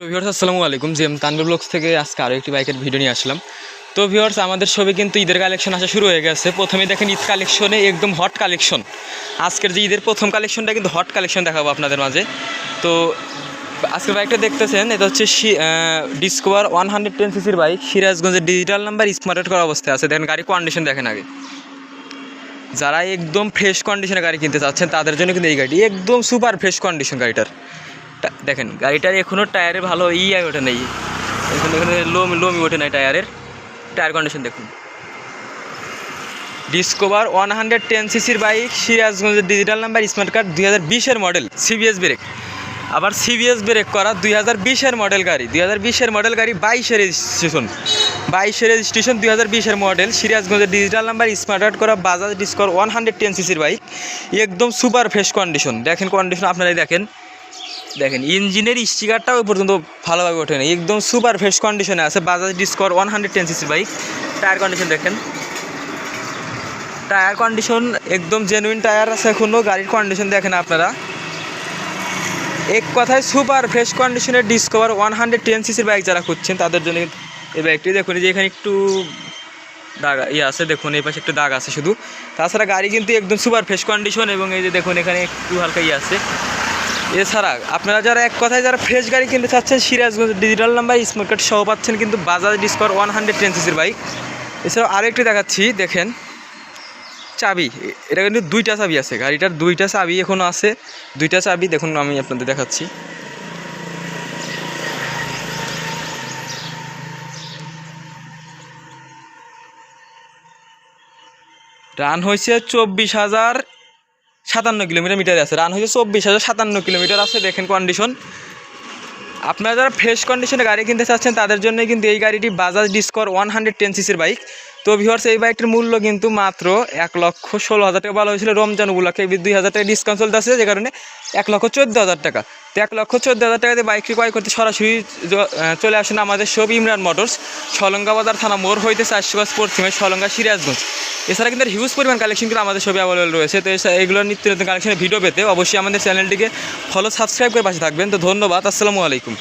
তো ভিউয়ার্স আসসালামু আলাইকুম। জিএম তানভীর ব্লগস থেকে আজকে আরও একটি বাইকের ভিডিও নিয়ে আসলাম। তো ভিউয়ার্স আমাদের সবে কিন্তু ঈদের কালেকশন আসা শুরু হয়ে গেছে। প্রথমে দেখেন ঈদ কালেকশনে একদম হট কালেকশন আজকের যে ঈদের প্রথম কালেকশনটা কিন্তু হট কালেকশন দেখাবো আপনাদের মাঝে। তো আজকের বাইকটা দেখতেছেন, এটা হচ্ছে ডিসকভার ওয়ান হান্ড্রেড টেন সিসির বাইক। সিরাজগঞ্জের ডিজিটাল নাম্বার স্মার্ট করা অবস্থায় আছে। দেখেন গাড়ি কন্ডিশন দেখেন আগে। যারা একদম ফ্রেশ কন্ডিশনে গাড়ি কিনতে চাচ্ছেন, তাদের জন্য কিন্তু এই গাড়ি একদম সুপার ফ্রেশ কন্ডিশন গাড়িটার। দেখেন, গাড়িটার এখনও টায়ারে ভালো ইয়ে ওঠে নেই। এখানে এখানে লোম লোমি ওঠে নাই টায়ারের। টায়ার কন্ডিশন দেখুন। ডিসকভার ওয়ান হান্ড্রেড টেন সিসির বাইক সিরাজগঞ্জের ডিজিটাল নাম্বার স্মার্ট কার্ড দুই হাজার বিশের মডেল সিবিএস ব্রেক আবার সিবিএস ব্রেক করা দুই হাজার বিশের মডেল গাড়ি। দুই হাজার বিশের মডেল গাড়ি বাইশের রেজিস্ট্রেশন বাইশের রেজিস্ট্রেশন দুই হাজার বিশের মডেল সিরাজগঞ্জের ডিজিটাল নাম্বার স্মার্ট কার্ড করা Bajaj Discover one hundred ten সিসির বাইক একদম সুপার ফ্রেশ কন্ডিশন দেখেন কন্ডিশন আপনারাই দেখেন। দেখেন, ইঞ্জিনের স্টিকারটাও ওই পর্যন্ত ভালোভাবে ওঠে না একদম সুপার ফ্রেশ কন্ডিশনে আছে, Bajaj Discover one hundred ten CC bike tyre condition দেখেন। টায়ার কন্ডিশন একদম জেনুইন টায়ার আছে এখনও গাড়ির কন্ডিশন দেখেন আপনারা। এক কথায় সুপার ফ্রেশ কন্ডিশনের ডিসকভার ওয়ান হান্ড্রেড টেন সিসির বাইক যারা খুঁজছেন, তাদের জন্য এই বাইকটি দেখুন যে এখানে একটু দাগ ইয়ে আছে, দেখুন, এই পাশে একটু দাগ আছে শুধু। তাছাড়া গাড়ি কিন্তু একদম সুপার ফ্রেশ কন্ডিশন এবং এই যে দেখুন, এখানে একটু হালকা ইয়ে আছে। এছাড়া আপনারা যারা এক কথায় যারা ফ্রেশ গাড়ি কিনতে চাচ্ছেন, Sirajganj digital number smart card সহ পাচ্ছেন কিন্তু Bajaj Discover one hundred ten সিসির বাইক এছাড়াও আরেকটি দেখাচ্ছি, দেখেন, চাবি। এটা কিন্তু দুইটা চাবি আছে, গাড়িটার দুইটা চাবি এখনও আছে। দুইটা চাবি দেখুন, আমি আপনাদের দেখাচ্ছি। রান হয়েছে চব্বিশ হাজার সাতান্ন কিলোমিটার মিটারে আছে। রান হয়েছে চব্বিশ হাজার সাতান্ন কিলোমিটার আছে, দেখেন কন্ডিশন আপনারা যারা ফ্রেশ কন্ডিশনে গাড়ি কিনতে চাচ্ছেন, তাদের জন্য কিন্তু এই গাড়িটি Bajaj Discover one hundred ten সিসির বাইক তো ভিওর্স এই বাইকটির মূল্য কিন্তু মাত্র এক লক্ষ ষোলো হাজার টাকা। বলা হয়েছিল রমজান উপলক্ষে দুই হাজার টাকা ডিসকাউন্ট চলতে আছে যে কারণে এক লক্ষ চোদ্দ হাজার টাকা। এক লক্ষ চোদ্দ হাজার টাকাতে বাইকটি ক্রয় করতে সরাসরি চলে আসুন আমাদের সব ইমরান মোটরস সলঙ্গা বাজার থানা মোড় হইতে চারশো গাছ পশ্চিমে সলঙ্গা সিরাজগঞ্জ। এছাড়া কিন্তু হিউজ পরিমাণ কালেকশন কিন্তু আমাদের সবই অ্যাভেলেবল রয়েছে। তো এগুলোর নিত্য নতুন কালেকশনের ভিডিও পেতে অবশ্যই আমাদের চ্যানেলটিকে ফলো সাবস্ক্রাইব করে পাশে থাকবেন। তো ধন্যবাদ, আসসালামু আলাইকুম।